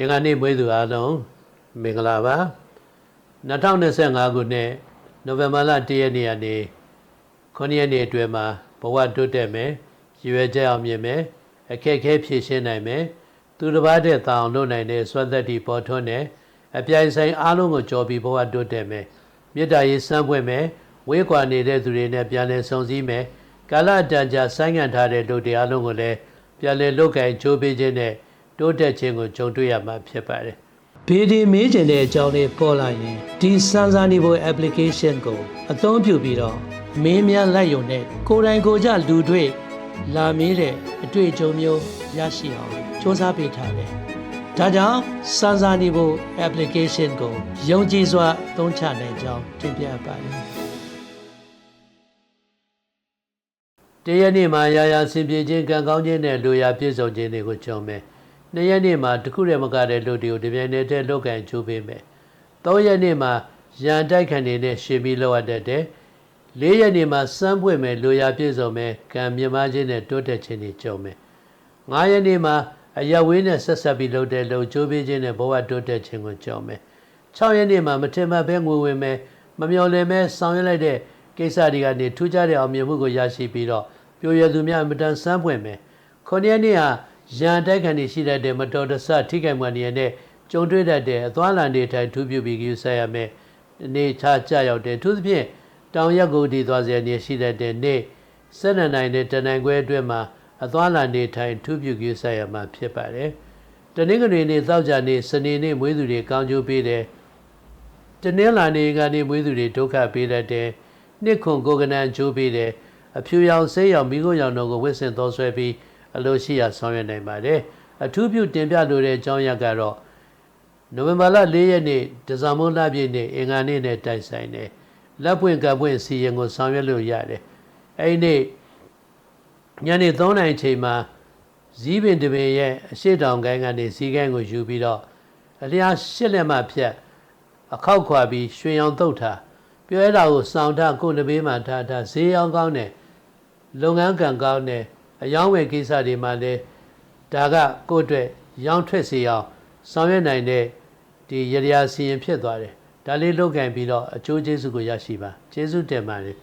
အင်္ဂါနေ့မွေးသူအားလုံးမင်္ဂလာပါ2025ခုနှစ်နိုဝင်ဘာလ1ရက်နေ့ကနေ9ရက်နေ့အတွင်းမှာဘဝတိုးတက်မယ်ရွယ်ချက်အောင်မြင်မယ်အခက်အခဲဖြေရှင်းနိုင်မယ်သူတစ်ပါးတဲ့တောင်းလုပ်နိုင်တဲ့စွမ်းသက်တီပေါ်ထွန်းတယ်အပြိုင်ဆိုင်အားလုံးကိုကြော်ပြီးဘဝတိုးတက်မယ်မေတ္တာရေးစမ်းပွင့်မယ်ဝေးကွာနေတဲ့သူတွေနဲ့ပြန်လည်ဆုံစည်းမယ်ကာလတန်ကြာဆိုင်းငံ့ထားတဲ့လူတွေအားလုံးကိုလည်းပြန်လည်လုတ်ကင်ချိုးပေးခြင်းနဲ့ တိုးတက်ခြင်းကိုကြုံတွေ့ရမှာဖြစ်ပါတယ်ဘေဒီမေးကျင်တဲ့အကြောင်းလေးပေါ်လာရင်ဒီစမ်းစာနေဖို့ application ကိုအသုံးပြုပြီးတော့မင်းများလိုက်ရုံနဲ့ကိုယ်တိုင်ကိုယ်ကြလူတွေ့လာမေးတဲ့အတွေ့အကြုံမျိုးရရှိအောင်စ조사ပေးထားတယ်။ဒါကြောင့်စမ်းစာနေဖို့ application ကိုယုံကြည်စွာသုံးချနိုင်ကြောင်းတင်ပြပါတယ်။တရက်နေ့မှာရာရာဆင်ပြေခြင်းကံကောင်းခြင်းနဲ့လူရာပြည့်စုံခြင်းတွေကိုကြုံမယ်။ နှစ်ရက်နေ့မှာတခုတည်းမကတဲ့လူတွေကိုဒီပြိုင်နေတဲ့လောက်ကင်ချိုးပေးမယ်။သုံးရက်နေ့မှာရန်တိုက်ခံနေတဲ့ရှေပြီးလောက်ရတတ်တယ်။လေးရက်နေ့မှာစမ်းပွင့်မယ်လူရာပြည့်စုံမယ်ကံမြမခြင်းနဲ့တိုးတက်ခြင်းတွေကြုံမယ်။ငါးရက်နေ့မှာအရဝေးနဲ့ဆက်ဆက်ပြီးလုပ်တဲ့လုံချိုးပေးခြင်းနဲ့ဘဝတိုးတက်ခြင်းကိုကြုံမယ်။6ရက်နေ့မှာမထင်မှတ်ဘဲငွေဝင်မယ်မမျော်လင့်မဲဆောင်ရွက်လိုက်တဲ့ကိစ္စတွေကနေထူးခြားတဲ့အောင်မြင်မှုကိုရရှိပြီးတော့ပြိုရသူများအမတန်စမ်းပွင့်မယ်။9ရက်နေ့ဟာ ရန်တိုက်ခံနေရှိတတ်တဲ့မတော်တဆထိခိုက်မှန်ရတဲ့ကြုံတွေ့တတ်တဲ့အသွားလန်တွေထိုင်ထူးပြုပြီးယူဆရမယ်နေချကြရောက်တဲ့သူသဖြင့်တောင်ရက်ကိုဒီသွားစရာနေရှိတတ်တဲ့နေ့ဆက်နနိုင်တဲ့တနင်္ဂနွေအတွင်းမှာအသွားလန်တွေထိုင်ထူးပြုယူဆရမှာဖြစ်ပါတယ်တနင်္ဂနွေနေ့သောကြာနေ့စနေနေ့မွေးသူတွေကောင်းကျိုးပေးတယ်တနင်္လာနေ့ကနေမွေးသူတွေဒုက္ခပေးတတ်တယ်နှစ်ခွန်ကိုကနန်ကျိုးပေးတယ်အဖြူရောင်ဆေးရောင်မိခိုးရောင်တို့ကိုဝစ်စင်သောဆွဲပြီး အလိုရှိရာဆောင်ရွက်နိုင်ပါတယ်အထူးပြုတင်ပြလိုတဲ့အကြောင်းရကတော့နိုဝင်ဘာလ၄ရက်နေ့ဒဇမုန်လပြည့်နေ့အင်္ဂါနေ့နဲ့တိုက်ဆိုင်တယ်လက်ပွင့်ကပွင့်စီရင်ကိုဆောင်ရွက်လို့ရတယ်အဲ့ဒီနေ့ညနေ3နာရီချိန်မှာဇီးပင်တပင်ရဲ့အရှိတောင်ကိုင်းကနေဇီးကိုင်းကိုယူပြီးတော့အလျားရှစ်လက်မှဖြတ်အခောက်ခွာပြီးရွှေရောင်တုတ်ထားပြောရတာကိုစောင့်ထားကိုယ်တပေးမှထားထားဈေးရောင်းကောင်းတယ်လုပ်ငန်းကံကောင်းတယ် အယောင်းဝယ်ကိစ္စတွေမှာလည်းဒါကကိုယ့်အတွက်ရောင်းထွက်စေအောင်ဆောင်ရွက်နိုင်တဲ့ဒီရရစီရင်ဖြစ်သွားတယ်ဒါလေးလုပ်ကင်ပြီးတော့အကျိုးကျေးဇူးကိုရရှိပါကျေးဇူးတင်ပါတယ်